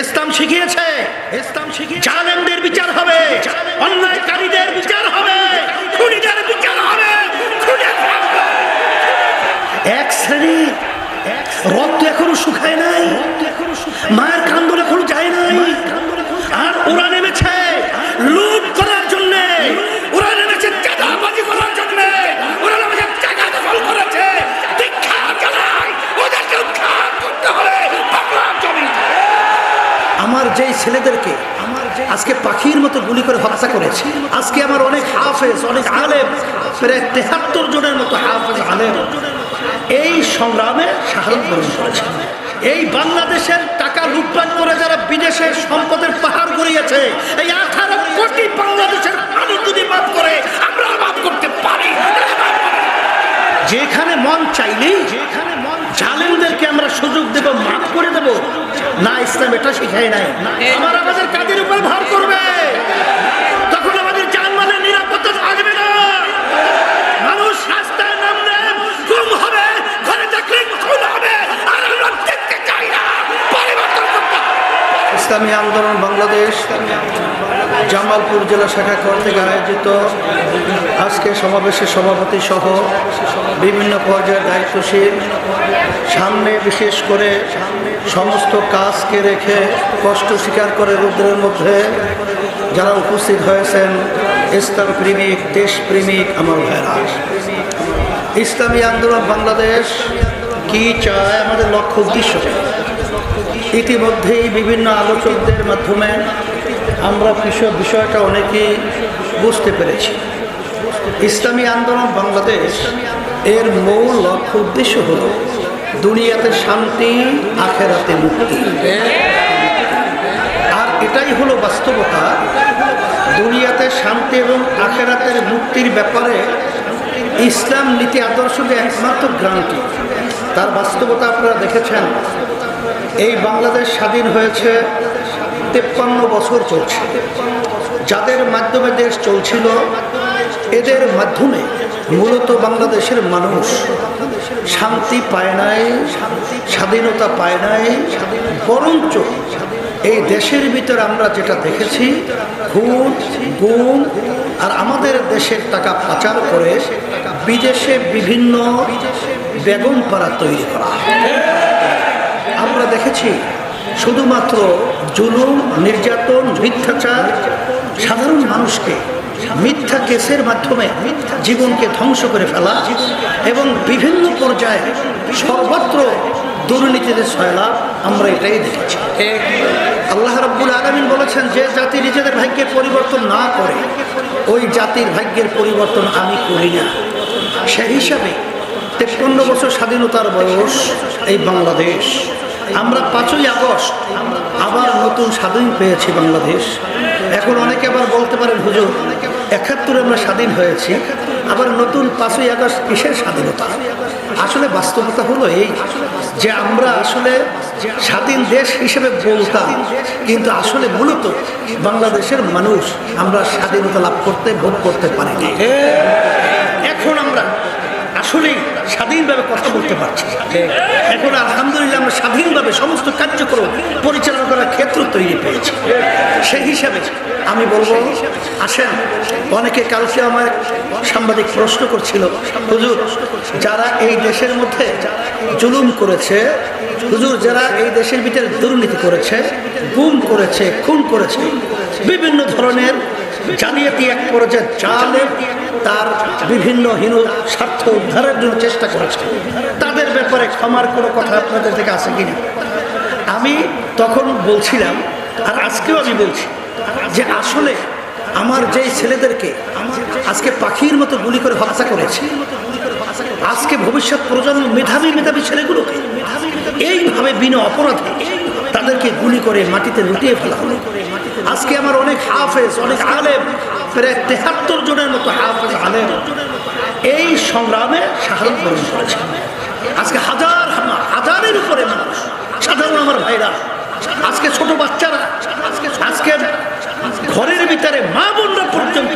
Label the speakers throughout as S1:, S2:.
S1: ইসলাম শিখিয়েছে। ইসলাম শিখিয়ে জালেমদের বিচার হবে। অন্যায়কারীদের বিচার হবে। খুনিদের বিচার হবে। এক শ্রেণি রক্ত এখনও শুকায় নাই। মায়ের কান্দন পাখির মতো গুলি করে হত্যা করেছে। আজকে আমার অনেক হাফেজ অনেক আলেম প্রায় তেহাত্তর জনের মতো হাফেজ আলেম এই সংগ্রামে শাহাদত বরণ করেছে। এই বাংলাদেশের টাকা লুটপাট করে যারা বিদেশের সম্পদের পাহাড় গড়িয়েছে এই আঠারো কোটি বাংলাদেশের মানুষ যদি মাফ করে আমরা মাফ করতে পারি। যেখানে মন চাইলেই যেখানে মন জালেমদেরকে আমরা সুযোগ দেব মাফ করে দেব। না ইসলাম এটা শিখাই নাই। আমার আমাদের কাদের উপর ভর
S2: ইসলামী আন্দোলন বাংলাদেশ, জামালপুর জেলা শাখা কর্তৃক আয়োজিত। আজকে সমাবেশের সভাপতি সহ বিভিন্ন পর্যায়ের দায়িত্বশীল। সামনে বিশেষ করে সমস্ত কাজকে রেখে কষ্ট স্বীকার করে রুদ্রের মধ্যে যারা উপস্থিত হয়েছেন, ইসলাম প্রেমিক দেশপ্রেমিক আমার ভাইরা। ইসলামী আন্দোলন বাংলাদেশ কি চায়? আমাদের লক্ষ্য উদ্দেশ্য? ইতিমধ্যেই বিভিন্ন আলোচকদের মাধ্যমে আমরা কৃষক বিষয়টা অনেকেই বুঝতে পেরেছি। ইসলামী আন্দোলন বাংলাদেশ এর মূল লক্ষ্য উদ্দেশ্য হল দুনিয়াতে শান্তি, আখেরাতে মুক্তি। আর এটাই হলো বাস্তবতা। দুনিয়াতে শান্তি এবং আখেরাতের মুক্তির ব্যাপারে ইসলাম নীতি আদর্শ যে একমাত্র গ্রান্টি। তার বাস্তবতা আপনারা দেখেছেন। এই বাংলাদেশ স্বাধীন হয়েছে তেপ্পান্ন বছর চলছে। যাদের মাধ্যমে দেশ চলছিল, এদের মাধ্যমে মূলত বাংলাদেশের মানুষ শান্তি পায় নাই, স্বাধীনতা পায় নাই, বরঞ্চ এই দেশের ভিতর আমরা যেটা দেখেছি খুন গুম আর আমাদের দেশের টাকা পাচার করে বিদেশে বিভিন্ন বেগম পাড়া তৈরি করা। আমরা দেখেছি শুধুমাত্র জুলুম, নির্যাতন, মিথ্যাচার, সাধারণ মানুষকে মিথ্যা কেসের মাধ্যমে জীবনকে ধ্বংস করে ফেলা এবং বিভিন্ন পর্যায়ে সর্বত্র দুর্নীতিতে সয়লাভ আমরা এটাই দেখেছি। আল্লাহ রব্বুল আলমিন বলেছেন, যে জাতি নিজেদের ভাগ্যের পরিবর্তন না করে, ওই জাতির ভাগ্যের পরিবর্তন আমি করি না। সেই হিসাবে তেপ্পান্ন বছর স্বাধীনতার বয়স এই বাংলাদেশ। আমরা পাঁচই আগস্ট আবার নতুন স্বাধীন পেয়েছি বাংলাদেশ। এখন অনেকে আবার বলতে পারেন, হুজুর, একাত্তরে আমরা স্বাধীন হয়েছি, আবার নতুন পাঁচই আগস্ট কিসের স্বাধীনতা? আসলে বাস্তবতা হলো এই যে আমরা আসলে স্বাধীন দেশ হিসেবে বলতাম, কিন্তু আসলে মূলত বাংলাদেশের মানুষ আমরা স্বাধীনতা লাভ করতে, ভোগ করতে পারিনি। এখন আমরা আসলেই স্বাধীনভাবে কথা বলতে পারছি এখন আলহামদুলিল্লাহ আমরা স্বাধীনভাবে সমস্ত কার্যক্রম পরিচালনা করার ক্ষেত্র তৈরি পেয়েছি। সেই হিসাবে আমি বলব, আসেন, অনেকে কালকে আমার সাংবাদিক প্রশ্ন করছিল, হুজুর, যারা এই দেশের মধ্যে জুলুম করেছে, হুজুর, যারা এই দেশের ভিতরে দুর্নীতি করেছে, গুম করেছে, খুন করেছে, বিভিন্ন ধরনের জালিয়াতি এক পর্যায়ে জালে তার বিভিন্ন হীন স্বার্থ উদ্ধারের জন্য চেষ্টা করেছে। তাদের ব্যাপারে ক্ষমার কোনো কথা আপনাদের থেকে আছে কিনা? আমি তখন বলছিলাম, আর আজকেও আমি বলছি, যে আসলে আমার যেই ছেলেদেরকে আজকে পাখির মতো গুলি করে হত্যা করেছে, আজকে ভবিষ্যৎ প্রজন্ম মেধাবী মেধাবী ছেলেগুলোকে এইভাবে বিনা অপরাধে তাদেরকে গুলি করে মাটিতে লুটিয়ে ফেলা হলো। আজকে আমার অনেক হাফেজ, অনেক আলেম, প্রায় তেহাত্তর জনের মতো হাফেজ, আলেম এই সংগ্রামে বরণ করেছে। আজকে হাজার হাজারের উপরে মানুষ, সাধারণ আমার ভাইরা, আজকে ছোট বাচ্চারা, আজকে ঘরের ভিতরে মা বোনরা পর্যন্ত,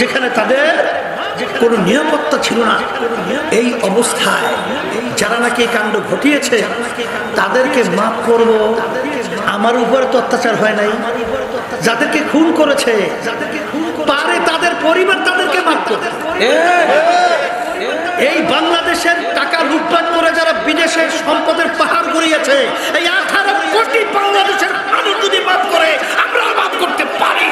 S2: যেখানে তাদের কোনো নিরাপত্তা ছিল না। এই অবস্থায় যারা নাকি এই কাণ্ড ঘটিয়েছে, তাদেরকে মাফ করব। আমার উপরে তো অত্যাচার হয় নাই। যাদেরকে খুন করেছে, পারে তাদের পরিবার তাদেরকে মাফ করতে। এই বাংলাদেশের টাকা লুটপাট করে যারা বিদেশে সম্পদের পাহাড় গড়িয়েছে, এই আঠারো কোটি বাংলাদেশের মানুষ যদি মাফ করে আমরা মাফ করতে পারি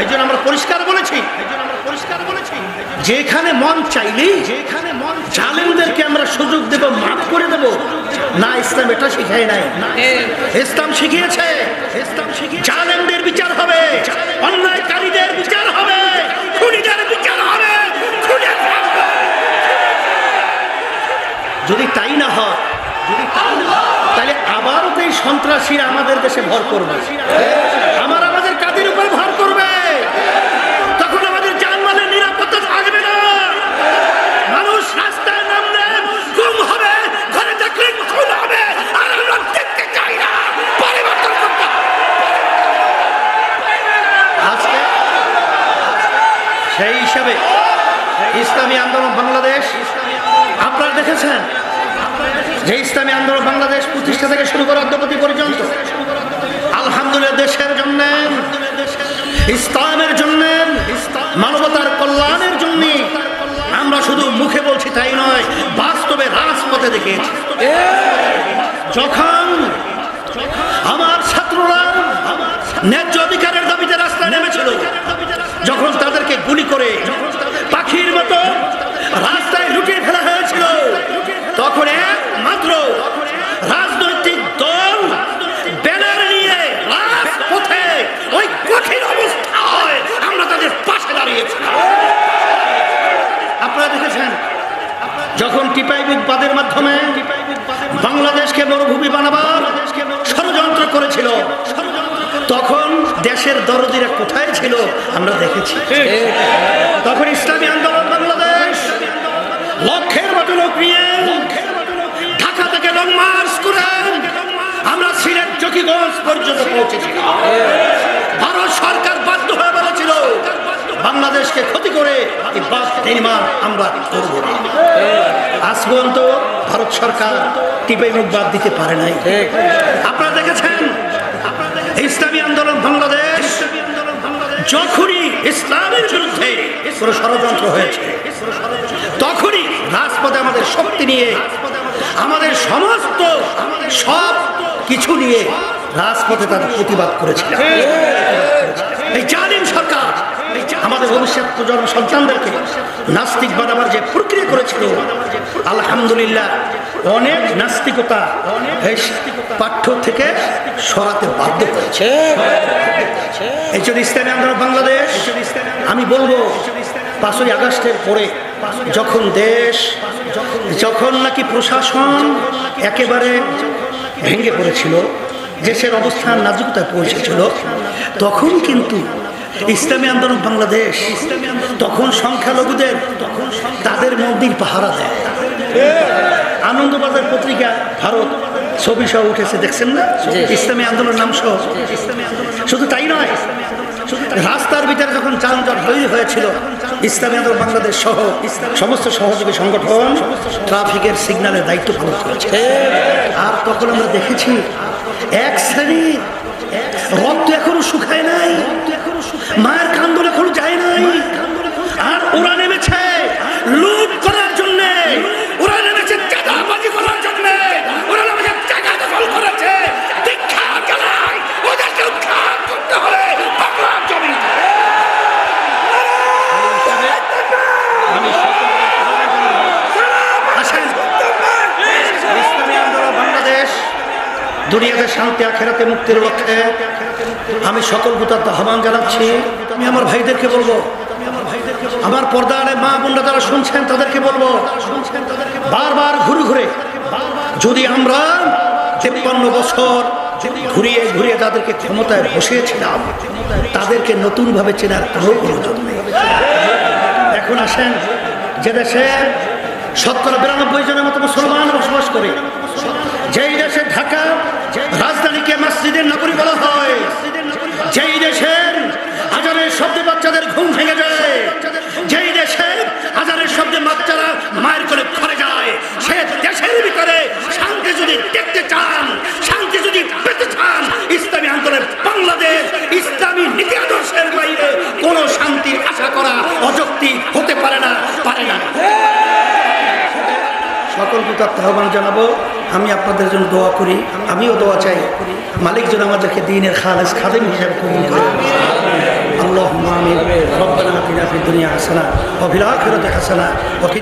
S2: এই জন্য আমরা পরিষ্কার বলেছি যেখানে মন চাইলেই যেখানে মন জালেমদেরকে আমরা সুযোগ দেব, মাফ করে দেব। না, ইসলাম এটা শিখায় নাই। ইসলাম শিখিয়েছে। ইসলাম শিখিয়ে জালেমদের বিচার হবে, অন্যায়কারীদের বিচার হবে, খুনিদের বিচার হবে যদি তাই না হয়, যদি তাই না তাহলে আবারও তো এই সন্ত্রাসীরা আমাদের দেশে ভর করবে আমার আমাদের কাদের উপর ভর করবে তখন আমাদের জানমালের নিরাপত্তা থাকবে না মানুষ রাস্তায় নামলে গুম হবে ঘরে থাকলে খুন হবে আর আমরা দেখতে চাই না পরিবর্তন করতে হবে। আজকে সেই হিসাবে ইসলামী আন্দোলন বাংলাদেশ। আপনারা দেখেছেন যে ইসলামী আন্দোলন বাংলাদেশ প্রতিষ্ঠা থেকে শুরু করে অদ্যপতি পর্যন্ত আলহামদুলিল্লাহ দেশের জন্য, ইসলামের জন্য, মানবতার কল্যাণের জন্য আমরা শুধু মুখে বলছি তাই নয়, বাস্তবে রাজপথে দেখেছি যখন আমার ছাত্ররা, ন্যায্য অধিকারের দাবিতে রাস্তায় নেমেছিল যখন তাদেরকে গুলি করে পাখির মতো রাস্তায় লুটিয়ে ফেলা হয়েছিল তখন একমাত্র রাজনৈতিক দল ব্যানার নিয়ে রাজপথে ওই কঠিন অবস্থায় আমরা তাদের পাশে দাঁড়িয়েছিলাম আপনারা দেখেছেন যখন টিপাই বাদের মাধ্যমে বাংলাদেশকে মরুভূমি বানাবার ষড়যন্ত্র করেছিল। তখন দেশের দরদিরা কোথায় ছিল আমরা দেখেছি। তখন ইসলামী আন্দোলন বাংলাদেশ লক্ষের মতো লোক নিয়ে ঢাকা থেকে লং মার্চ করে আমরা সিলেট চকিগঞ্জ পর্যন্ত পৌঁছেছিলাম ভারত সরকার বাধ্য হয়ে বলেছিল বাংলাদেশকে ক্ষতি করে এই বাস নির্মাণ আমরা করব না। আজ পর্যন্ত ভারত সরকার টিপে মুখ বাদ দিতে পারে নাই। আপনারা দেখেছেন? ইসলামী আন্দোলন বাংলাদেশ যখনই ইসলামের বিরুদ্ধে কোনো ষড়যন্ত্র হয়েছে তখনই রাজপথে আমাদের শক্তি নিয়ে আমাদের সমস্ত সব কিছু নিয়ে রাজপথে তাদের প্রতিবাদ করেছিল এই জালিম সরকার আমাদের ভবিষ্যৎ প্রজন্ম সন্তানদেরকে নাস্তিক বানাবার যে প্রক্রিয়া করেছিল, আলহামদুলিল্লাহ অনেক নাস্তিকতা পাঠ্য থেকে সরাতে বাধ্য করেছে। এই জন্য ইসলামী আন্দোলন বাংলাদেশ, আমি বলব, পাঁচই আগস্টের পরে যখন দেশ, যখন নাকি প্রশাসন একেবারে ভেঙে পড়েছিল, দেশের অবস্থান নাজুকতায় পৌঁছেছিল, তখন কিন্তু ইসলামী আন্দোলন বাংলাদেশ তখন সংখ্যালঘুদের তখন তাদের মন্দির পাহারা দেয়। আনন্দবাজার পত্রিকা ভারত ছবি সহ উঠেছে দেখছেন না? ইসলামী আন্দোলন নাম সহ। শুধু তাই নয় রাস্তার ভিতরে যখন যানজট তৈরি হয়েছিল ইসলামী আন্দোলন বাংলাদেশ সহ সমস্ত সহযোগী সংগঠন ট্রাফিকের সিগন্যালের দায়িত্ব পালন করেছে। আর তখন আমরা দেখেছি এক শ্রেণির রক্ত এখনও শুকায় নাই মায়ের কান্দন এখনও যায় নাই আর ওরা নেমেছে লুট করার জন্য ওরা নেমেছে চাঁদাবাজি করার জন্য ওরা নেমেছে টাকা দখল করেছে দীক্ষা জানাই ওদেরকে উৎখাত করতে হবে বাংলার জমিতে আসেন ইসলামী আন্দোলন বাংলাদেশ দুনিয়াতে শান্তি, আখেরাতে মুক্তির লক্ষ্যে আমি সকল গুতার আহ্বান জানাচ্ছি। আমি আমার ভাইদেরকে বলব, আমার পর্দারে মা বোনরা যারা শুনছেন, তাদেরকে বলব, বারবার ঘুরে ঘুরে, যদি আমরা তেপ্পান্ন বছর ঘুরিয়ে ঘুরিয়ে তাদেরকে ক্ষমতায় বসিয়েছিলাম, তাদেরকে নতুনভাবে চেনার কোনো প্রয়োজন নেই। এখন আসেন, যে দেশে শতকরা বিরানব্বই জনের মতো মুসলমান বসবাস করে, যেই দেশে ঢাকা রাজধানীকে মসজিদের নগরী বলা হয় যেই দেশের হাজারের শব্দে বাচ্চাদের ঘুম ভেঙে যায় যেই দেশে হাজারের শব্দে বাচ্চারা মায়ের করে ঘরে যায় সে দেশের ভিতরে শান্তি যদি দেখতে চান কৃতার্থ আহ্বান জানাব, আমি আপনাদের জন্য দোয়া করি, আমিও দোয়া চাই, মালিক যেন আমাদেরকে দিনের খালেজ খাদেম হিসাবে কবুল করে আল্লাহ রব্বানা আতিনা ফিদ দুনিয়া হাসানা ফিল হাসানা